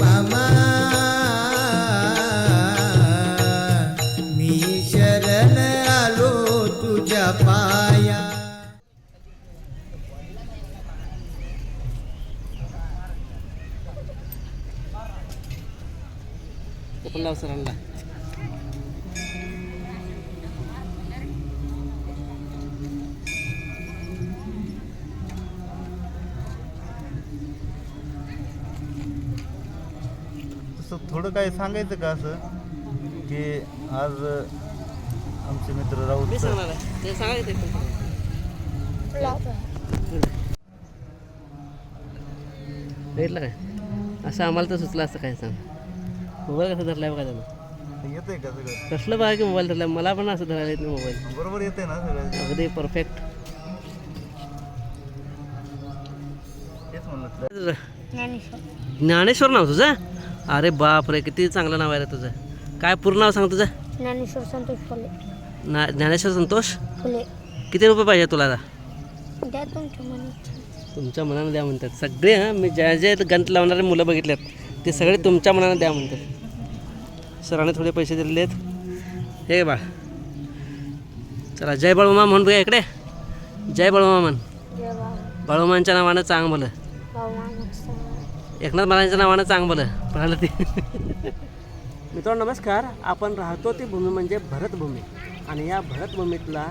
बाळू थोडं काही सांगायचं का असं? की आज आमचे मित्र राऊत सांगायचं बघितलं काय? असं आम्हाला तर सुचलं असं काय सांग. मोबाईल कसं धरलाय बघा त्यानं. येतंय का सगळं? कसलं बघा की मोबाईल धरलाय? मला पण असं धरायला येत नाही मोबाईल. बरोबर येतंय ना सगळं. अगदी परफेक्ट तेच म्हणलं. ज्ञानेश्वर नाव तुझं? अरे बाप रे किती चांगलं नाव आहे रे तुझं. काय पूर्ण नाव सांग तुझं? ज्ञानेश्वर संतोष फुले. ना ज्ञानेश्वर संतोष? फुले. किती रुपये पाहिजे तुला आता? द्या तुमच्या मनात. तुमच्या मनानं द्या म्हणतात. सगळे हां? मी ज्या जे गंत लावणारे मुलं बघितलेत ते सगळे तुमच्या मनानं द्या म्हणतात. सरांनी थोडे पैसे दिलेले आहेत हे बा. चला जय बळमामा म्हणून बघा इकडे. जय बळमामा म्हण. जय बाबा नावानं चांग भलं बाबा मागचा एकनाथ महाराजांच्या नावानं चांग भलं म्हणालं ते. मित्रांनो नमस्कार. आपण राहतो ती भूमी म्हणजे भरतभूमी. आणि या भरतभूमीतला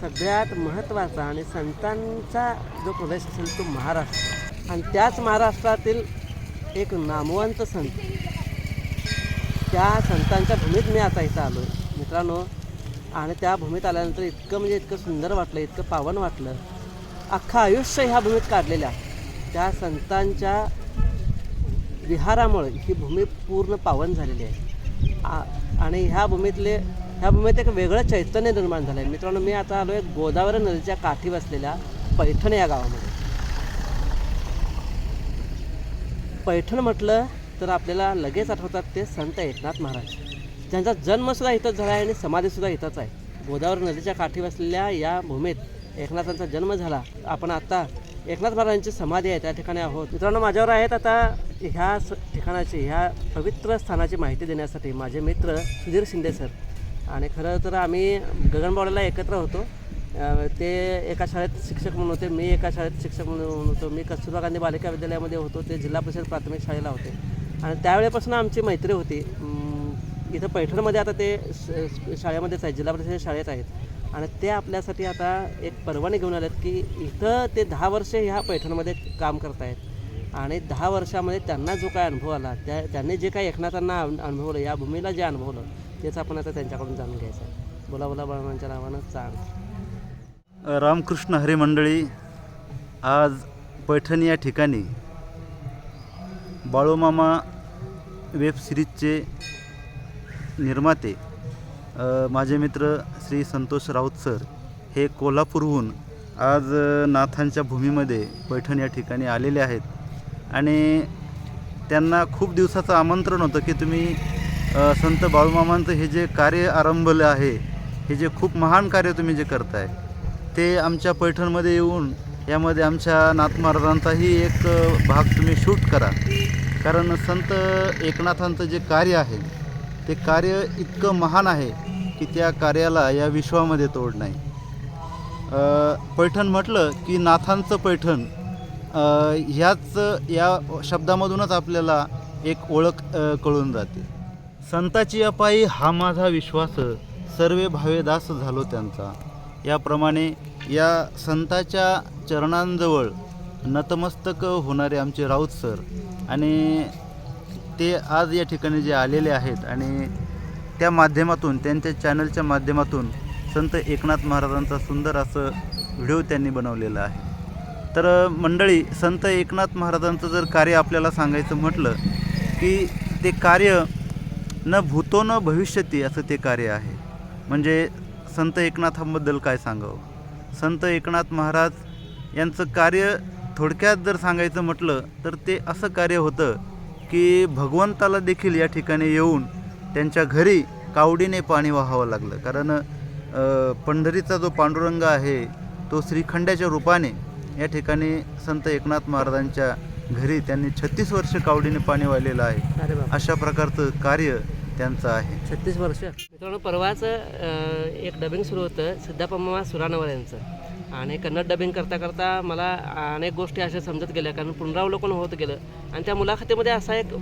सगळ्यात महत्त्वाचा आणि संतांचा जो प्रदेश असेल तो महाराष्ट्र. आणि त्याच महाराष्ट्रातील एक नामवंत संत. त्या संतांच्या भूमीत मी आता इथं आलो मित्रांनो आणि त्या भूमीत आल्यानंतर इतकं म्हणजे इतकं सुंदर वाटलं इतकं पावन वाटलं. अख्खं आयुष्य ह्या भूमीत काढलेल्या त्या संतांच्या विहारामुळे ही भूमी पूर्ण पावन झालेली आहे. आ- आणि ह्या भूमीतले ह्या भूमीत एक वेगळं चैतन्य निर्माण झालं आहे मित्रांनो मी आता आलो आहे गोदावरी नदीच्या काठी बसलेल्या पैठण या गावामध्ये. पैठण म्हटलं तर आपल्याला लगेच आठवतात ते संत एकनाथ महाराज. त्यांचा जन्मसुद्धा इथंच झाला आहे आणि समाधीसुद्धा इथंच आहे. गोदावरी नदीच्या काठी बसलेल्या या भूमीत एकनाथांचा जन्म झाला. आपण आता एकनाथ महाराजांची समाधी आहे त्या ठिकाणी आहोत. मित्रांनो माझ्यावर आहेत आता ह्या स ठिकाणाची ह्या पवित्र स्थानाची माहिती देण्यासाठी माझे मित्र सुधीर शिंदे सर. आणि खरं तर आम्ही गगनबावड्याला एकत्र होतो. ते एका शाळेत शिक्षक म्हणून होते मी एका शाळेत शिक्षक म्हणून होतो. मी कस्तुरबा गांधी बालिका विद्यालयामध्ये होतो ते जिल्हा परिषद प्राथमिक शाळेला होते. आणि त्यावेळेपासून आमची मैत्री होती. इथं पैठणमध्ये आता ते शाळेमध्येच आहेत जिल्हा परिषद शाळेत आहेत. आणि ते आपल्यासाठी आता एक परवाने घेऊन आलेत की इथं ते दहा वर्षे ह्या पैठणमध्ये काम करतायत. आणि दहा वर्षामध्ये त्यांना जो काय अनुभव आला त्या त्यांनी जे काही एकनाथांना अनुभवलं या भूमीला जे अनुभवलं तेच आपण आता त्यांच्याकडून जाणून घ्यायचं आहे. बोला बोला बळमांच्या नावानं चांग रामकृष्ण हरिमंडळी आज पैठण या ठिकाणी बाळूमामा वेब सिरीजचे निर्माते माझे मित्र श्री संतोष राऊत सर हे कोल्हापूरहून आज नाथांच्या भूमीमध्ये पैठण या ठिकाणी आलेले आहेत. आणि त्यांना खूप दिवसाचं आमंत्रण होतं की तुम्ही संत बाळूमामांचं हे जे कार्य आरंभलं आहे हे जे खूप महान कार्य तुम्ही जे करताय ते आमच्या पैठणमध्ये येऊन यामध्ये आमच्या नाथ महाराजांचाही एक भाग तुम्ही शूट करा. कारण संत एकनाथांचं जे कार्य आहे ते कार्य इतकं महान आहे की त्या कार्याला या विश्वामध्ये तोड नाही. पैठण म्हटलं की नाथांचं पैठण ह्याच या शब्दामधूनच आपल्याला एक ओळख कळून जाते. संताची अपायी हा माझा विश्वास सर्वे भावेदास झालो त्यांचा. याप्रमाणे या संताच्या चरणांजवळ नतमस्तक होणारे आमचे राऊत सर आणि ते आज या ठिकाणी जे आलेले आहेत आणि त्या माध्यमातून त्यांच्या चॅनलच्या माध्यमातून संत एकनाथ महाराजांचा सुंदर असं व्हिडिओ त्यांनी बनवलेला आहे. तर मंडळी संत एकनाथ महाराजांचं जर कार्य आपल्याला सांगायचं म्हटलं की ते कार्य न भूतो न भविष्यती असं ते कार्य आहे. म्हणजे संत एकनाथांबद्दल काय सांगावं? संत एकनाथ महाराज यांचं कार्य थोडक्यात जर सांगायचं म्हटलं तर ते असं कार्य होतं की भगवंताला देखील या ठिकाणी येऊन त्यांच्या घरी कावडीने पाणी वाहावं लागलं. कारण पंढरीचा जो पांडुरंग आहे तो श्रीखंडाच्या रूपाने या ठिकाणी संत एकनाथ महाराजांच्या घरी त्यांनी छत्तीस वर्ष कावडीने पाणी वाहिलेलं आहे. अशा प्रकारचं कार्य त्यांचं आहे. छत्तीस वर्ष. मित्रांनो परवाच एक डबिंग सुरू होतं सिद्धापम्मा सुरानवर यांचं. आणि कन्नड डबिंग करता करता मला अनेक गोष्टी अशा समजत गेल्या कारण पुनरावलोकन होत गेलं. आणि त्या मुलाखतीमध्ये असा एक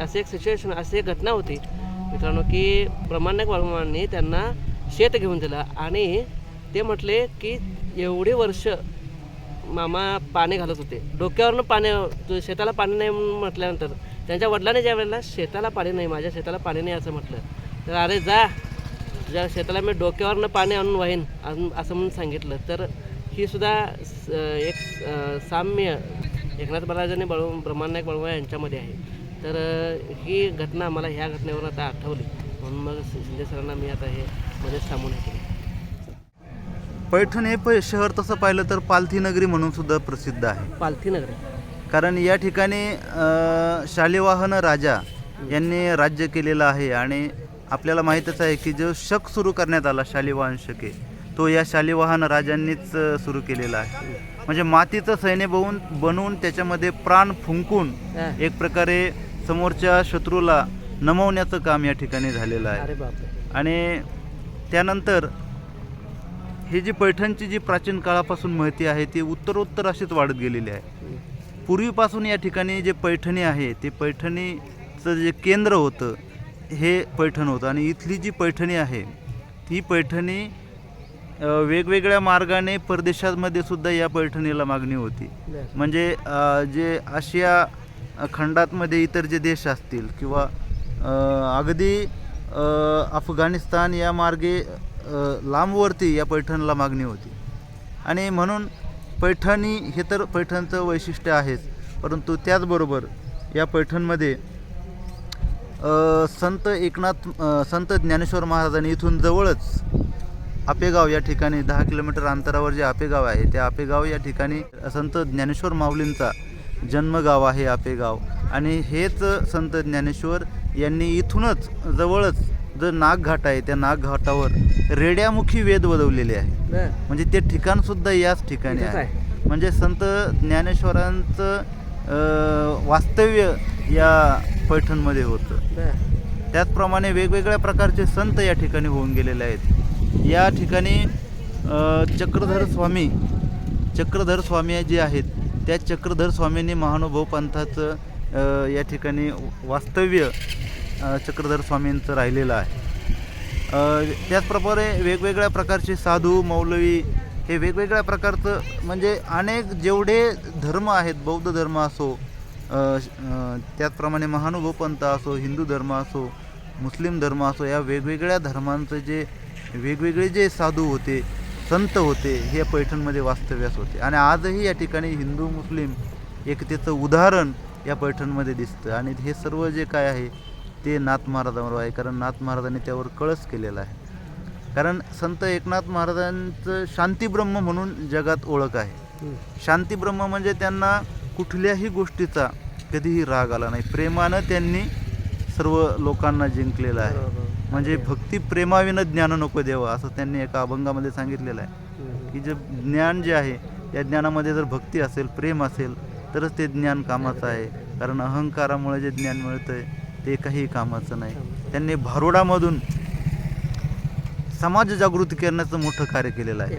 असं एक सिच्युएशन अशी एक घटना होती. मित्रांनो की ब्रह्मांडक बाळमांनी त्यांना शेत घेऊन दिलं आणि ते म्हटले की एवढी वर्ष मामा पाणी घालत होते. डोक्यावरनं पाणी शेताला पाणी नाही म्हटल्यानंतर त्यांच्या वडिलांनी ज्या वेळेला शेताला पाणी नाही माझ्या शेताला पाणी नाही असं म्हटलं तर अरे जा ज्या शेताला मी डोक्यावरनं पाणी आणून वाहीन असं म्हणून सांगितलं. तर ही सुद्धा स- एक साम्य एकनाथ महाराजांनी बळव ब्रह्मानायक बळवा यांच्यामध्ये आहे. तर ही घटना मला ह्या घटनेवरून आता आठवली. म्हणून मग शिंदे सरांना मी आता हे मध्येच थांबून हे पैठण हे प शहर तसं पाहिलं तर पालथी नगरी म्हणून सुद्धा प्रसिद्ध आहे. पालथी नगरी. कारण या ठिकाणी अ, शालिवाहन राजा यांनी राज्य केलेलं आहे आणि आपल्याला माहीतच आहे की जो शक सुरू करण्यात आला शालिवाहन शके तो या शालिवाहन राजांनीच सुरू केलेला आहे. म्हणजे मातीचं सैन्य बनवून बनवून त्याच्यामध्ये प्राण फुंकून हा. एक प्रकारे समोरच्या शत्रूला नमवण्याचं काम या ठिकाणी झालेलं आहे. अरे बापरे. आणि त्यानंतर ही जी पैठणची जी प्राचीन काळापासून माहिती आहे ती उत्तरोत्तर अशीच वाढत गेलेली आहे. पूर्वीपासून या ठिकाणी जे पैठणी आहे ते पैठणीचं जे केंद्र होतं हे पैठण होतं. आणि इथली जी पैठणी आहे ती पैठणी वेगवेगळ्या मार्गाने परदेशामध्ये सुद्धा या पैठणीला मागणी होती. म्हणजे जे आशिया खंडातमध्ये इतर जे देश असतील किंवा अगदी अफगाणिस्तान या मार्गे लांबवरती या पैठणला मागणी होती. आणि म्हणून पैठणी हे तर पैठणचं वैशिष्ट्य आहेच परंतु त्याचबरोबर या पैठणमध्ये संत एकनाथ संत ज्ञानेश्वर महाराजांनी इथून जवळच आपेगाव या ठिकाणी दहा किलोमीटर अंतरावर जे आपेगाव आहे त्या आपेगाव या ठिकाणी संत ज्ञानेश्वर माऊलींचा जन्मगाव आहे आपेगाव. आणि हेच संत ज्ञानेश्वर यांनी इथूनच जवळच जो नागघाट आहे त्या नागघाटावर रेड्यामुखी वेद वदवलेले आहे. म्हणजे ते ठिकाणसुद्धा याच ठिकाणी आहे. म्हणजे संत ज्ञानेश्वरांचं वास्तव्य या पैठणमध्ये होतं. त्याचप्रमाणे वेगवेगळ्या प्रकारचे संत या ठिकाणी होऊन गेलेले आहेत. या ठिकाणी चक्रधर स्वामी चक्रधर स्वामी जे आहेत त्या चक्रधर स्वामींनी महानुभव पंथाचं या ठिकाणी वास्तव्य चक्रधर स्वामींचं राहिलेलं आहे. त्याचप्रमाणे वेगवेगळ्या प्रकारचे साधू मौलवी हे वेगवेगळ्या प्रकारचं म्हणजे अनेक जेवढे धर्म आहेत बौद्ध धर्म असो त्याचप्रमाणे महानुभव पंथ असो हिंदू धर्म असो मुस्लिम धर्म असो या वेगवेगळ्या धर्मांचं जे वेगवेगळे जे साधू होते संत होते हे पैठणमध्ये वास्तव्यास होते. आणि आजही या ठिकाणी हिंदू मुस्लिम एकतेचं उदाहरण या पैठणमध्ये दिसतं. आणि हे सर्व जे काय आहे ते नाथ महाराजांवर आहे कारण नाथ महाराजांनी त्यावर कळस केलेला आहे कारण संत एकनाथ महाराजांचं शांतीब्रह्म म्हणून जगात ओळख आहे. शांतीब्रह्म म्हणजे त्यांना कुठल्याही गोष्टीचा कधीही राग आला नाही प्रेमानं त्यांनी सर्व लोकांना जिंकलेलं आहे. म्हणजे भक्ती प्रेमाविनं ज्ञान नको देवा असं त्यांनी एका अभंगामध्ये सांगितलेलं आहे. की जे ज्ञान जे आहे त्या ज्ञानामध्ये जर भक्ती असेल प्रेम असेल तरच ते ज्ञान कामाचं आहे कारण अहंकारामुळे जे ज्ञान मिळतं आहे ते काही कामाचं नाही. त्यांनी भारुडामधून समाज जागृती करण्याचं मोठं कार्य केलेलं आहे.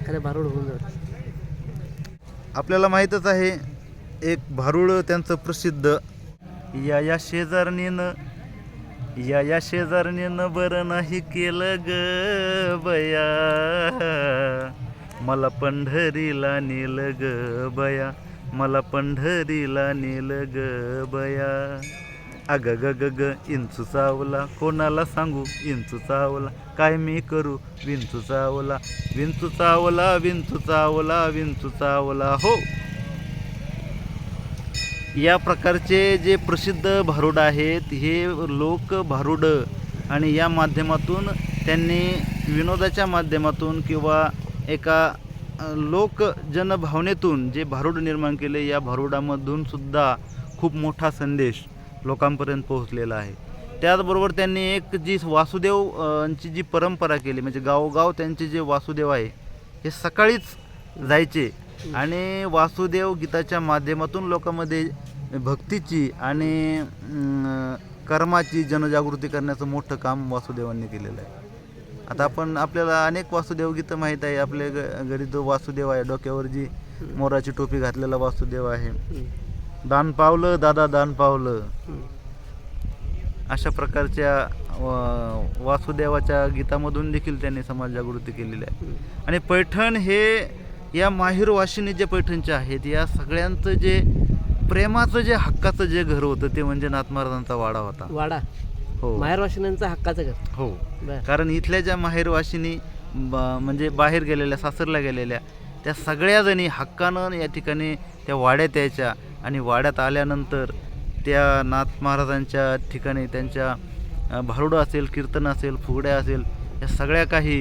आपल्याला माहीतच आहे एक भारुड त्यांचं प्रसिद्ध. या या शेजारणीनं या या शेजारणीनं बरं नाही केलं ग बया. मला पंढरीला नेलं ग बया. मला पंढरीला नेलं ग बया. अग ग ग ग इंचू चावला. कोणाला सांगू? इंचू चावला. काय मी करू? विंचू चावला. विंचू चावला विंचू चावला विंचू चावला. हो. या प्रकारचे जे प्रसिद्ध भारुड आहेत हे लोक भारुड आणि या माध्यमातून त्यांनी विनोदाच्या माध्यमातून किंवा एका लोक जनभावनेतून जे भारुड निर्माण केले या भारुडामधून सुद्धा खूप मोठा संदेश लोकांपर्यंत पोहोचलेला आहे. त्याचबरोबर त्यांनी एक जी वासुदेवची जी परंपरा केली म्हणजे गावोगाव त्यांचे जे वासुदेव आहे हे सकाळीच जायचे. आणि वासुदेव गीताच्या माध्यमातून लोकांमध्ये भक्तीची आणि कर्माची जनजागृती करण्याचं मोठं काम वासुदेवांनी केलेलं आहे. आता आपण आपल्याला अनेक वासुदेव गीतं माहीत आहे. आपल्या घरी जो वासुदेव आहे डोक्यावर जी मोराची टोपी घातलेला वासुदेव आहे. दान पावलं दादा दान पावलं. अशा प्रकारच्या वा- वासुदेवाच्या गीतामधून देखील त्यांनी समाज जागृती केलेली आहे. आणि पैठण हे या माहीर वाशिनी जे पैठणचे आहेत या सगळ्यांचं जे प्रेमाचं जे हक्काचं जे घर होतं ते म्हणजे नाथ महाराजांचा वाडा होता. वाडा. हो. माहेर वाशिन्यांचं हक्काचं घर. हो. बर. कारण इथल्या ज्या माहेर वाशिनी ब- म्हणजे बाहेर गेलेल्या सासरला गेलेल्या त्या सगळ्या जणी हक्कानं या ठिकाणी त्या वाड्यात यायच्या आणि वाड्यात आल्यानंतर त्या नाथ महाराजांच्या ठिकाणी त्यांच्या भारुडं असेल कीर्तन असेल फुगड्या असेल या सगळ्या काही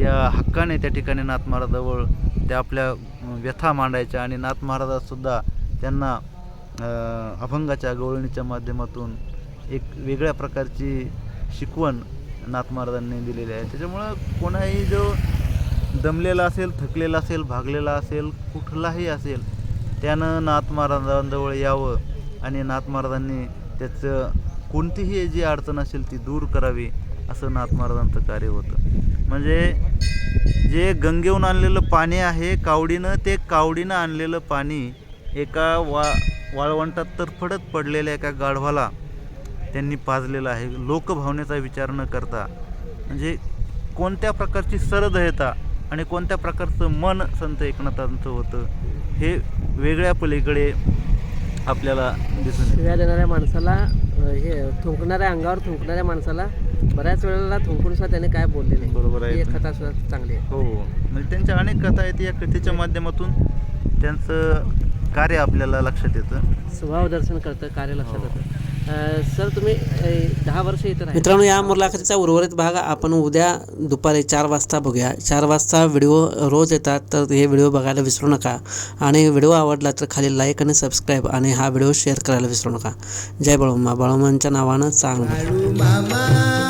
या हक्काने त्या ठिकाणी नाथ महाराजाजवळ त्या आपल्या व्यथा मांडायच्या आणि नाथ महाराजसुद्धा त्यांना अभंगाच्या गवळणीच्या माध्यमातून एक वेगळ्या प्रकारची शिकवण नाथ महाराजांनी दिलेली आहे. त्याच्यामुळं कोणाही जो दमलेला असेल थकलेला असेल भागलेला असेल कुठलाही असेल त्यानं नाथ महाराजांजवळ यावं आणि नाथ महाराजांनी त्याचं कोणतीही जी अडचण असेल ती दूर करावी असं नाथ महाराजांचं कार्य होतं. म्हणजे जे गंगेहून आणलेलं पाणी आहे कावडीनं ते कावडीनं आणलेलं पाणी एका वा वाळवंटात तरफडत पडलेल्या एका गाढवाला त्यांनी पाजलेलं आहे. लोकभावनेचा विचार न करता. म्हणजे कोणत्या प्रकारची सरदयता आणि कोणत्या प्रकारचं मन संत एकनाथांचं होतं हे वेगळ्या पलीकडे आपल्याला दिसून शिव्या देणाऱ्या माणसाला हे थुंकणाऱ्या अंगावर थुंकणाऱ्या माणसाला बऱ्याच वेळेला थुंकून सुद्धा त्याने काय बोलले नाही. बरोबर आहे. ही कथा सुद्धा चांगली आहे. हो. म्हणजे त्यांच्या अनेक कथा आहेत या कथेच्या माध्यमातून त्यांचं कार्य आपल्याला लक्षात येतं. स्वभाव दर्शन करतं कार्य लक्षात हो. येतं. सर तुम्ही दहा वर्ष इथं मित्रांनो या मुलाखतीचा उर्वरित भाग आपण उद्या दुपारी चार वाजता बघूया. चार वाजता व्हिडिओ रोज येतात तर हे व्हिडिओ बघायला विसरू नका. आणि व्हिडिओ आवडला तर खाली लाईक आणि सबस्क्राईब आणि हा व्हिडिओ शेअर करायला विसरू नका. जय बळोमा बळोमांच्या नावानं चांगलं.